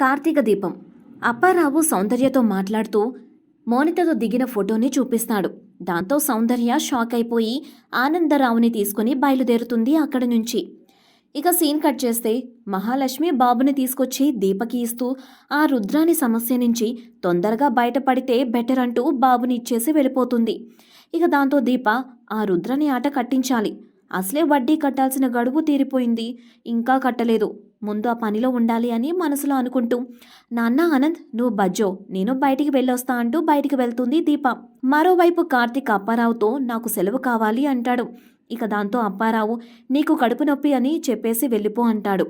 కార్తీక దీపం. అప్పారావు సౌందర్యతో మాట్లాడుతూ మోనితతో దిగిన ఫోటోని చూపిస్తాడు. దాంతో సౌందర్య షాక్ అయిపోయి ఆనందరావుని తీసుకుని బయలుదేరుతుంది అక్కడి నుంచి. ఇక సీన్ కట్ చేస్తే మహాలక్ష్మి బాబుని తీసుకొచ్చి దీపకి ఇస్తూ ఆ రుద్రాని సమస్య నుంచి తొందరగా బయటపడితే బెటర్ అంటూ బాబుని ఇచ్చేసి వెళ్ళిపోతుంది. ఇక దాంతో దీప ఆ రుద్రని ఆట కట్టించాలి. అసలే వడ్డీ కట్టాల్సిన గడువు తీరిపోయింది. ఇంకా కట్టలేదు. ముందు ఆ పనిలో ఉండాలి అని మనసులో అనుకుంటూ నాన్న ఆనంద్ నువ్వు బజ్జో నేను బయటికి వెళ్ళొస్తా అంటూ బయటికి వెళ్తుంది దీప. మరోవైపు కార్తీక్ అప్పారావుతో నాకు సెలవు కావాలి అంటాడు. ఇక దాంతో అప్పారావు నీకు కడుపు నొప్పి అని చెప్పేసి వెళ్ళిపో అంటాడు.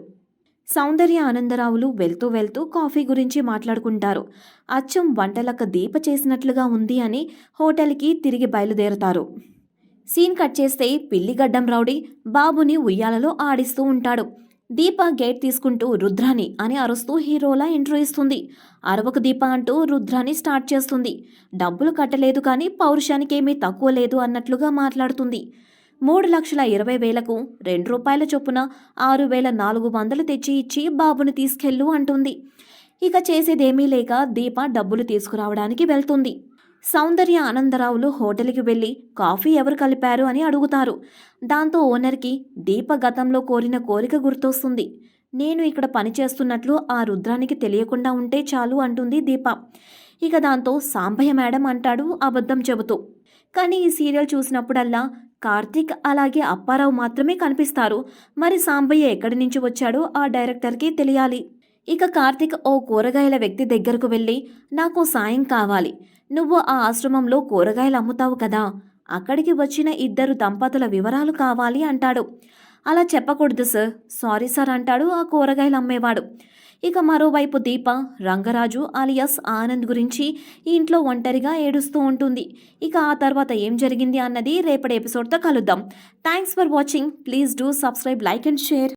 సౌందర్య ఆనందరావులు వెళ్తూ వెళ్తూ కాఫీ గురించి మాట్లాడుకుంటారు. అచ్చం వంటలక్క దీప చేసినట్లుగా ఉంది అని హోటల్కి తిరిగి బయలుదేరతారు. సీన్ కట్ చేస్తే పిల్లిగడ్డం రౌడీ బాబుని ఉయ్యాలలో ఆడిస్తూ ఉంటాడు. దీప గేట్ తీసుకుంటూ రుద్రాని అని అరుస్తూ హీరోలా ఇంట్రో ఇస్తుంది. అరవకు దీప అంటూ రుద్రాని స్టార్ట్ చేస్తుంది. డబ్బులు కట్టలేదు కానీ పౌరుషానికి ఏమీ తక్కువ లేదు అన్నట్లుగా మాట్లాడుతుంది. మూడు లక్షల ఇరవై వేలకు రెండు రూపాయల చొప్పున ఆరు వేల నాలుగు వందలు తెచ్చి ఇచ్చి బాబుని తీసుకెళ్ళు అంటుంది. ఇక చేసేదేమీ లేక దీప డబ్బులు తీసుకురావడానికి వెళ్తుంది. సౌందర్య ఆనందరావులు హోటల్కి వెళ్ళి కాఫీ ఎవరు కలిపారు అని అడుగుతారు. దాంతో ఓనర్కి దీప గతంలో కోరిన కోరిక గుర్తొస్తుంది. నేను ఇక్కడ పనిచేస్తున్నట్లు ఆ రుద్రానికి తెలియకుండా ఉంటే చాలు అంటుంది దీప. ఇక దాంతో సాంబయ్య మేడం అంటాడు అబద్ధం చెబుతూ. కానీ ఈ సీరియల్ చూసినప్పుడల్లా కార్తీక్ అలాగే అప్పారావు మాత్రమే కనిపిస్తారు. మరి సాంబయ్య ఎక్కడి నుంచి వచ్చాడో ఆ డైరెక్టర్కి తెలియాలి. ఇక కార్తీక్ ఓ కూరగాయల వ్యక్తి దగ్గరకు వెళ్ళి నాకు సాయం కావాలి. నువ్వు ఆ ఆశ్రమంలో కూరగాయలు అమ్ముతావు కదా. అక్కడికి వచ్చిన ఇద్దరు దంపతుల వివరాలు కావాలి అంటాడు. అలా చెప్పకూడదు సార్. సారీ సార్ అంటాడు ఆ కూరగాయలు అమ్మేవాడు. ఇక మరోవైపు దీప రంగరాజు అలియాస్ ఆనంద్ గురించి ఇంట్లో ఒంటరిగా ఏడుస్తూ ఉంటుంది. ఇక ఆ తర్వాత ఏం జరిగింది అన్నది రేపటి ఎపిసోడ్తో కలుద్దాం. Thanks for watching. Please do subscribe like and share.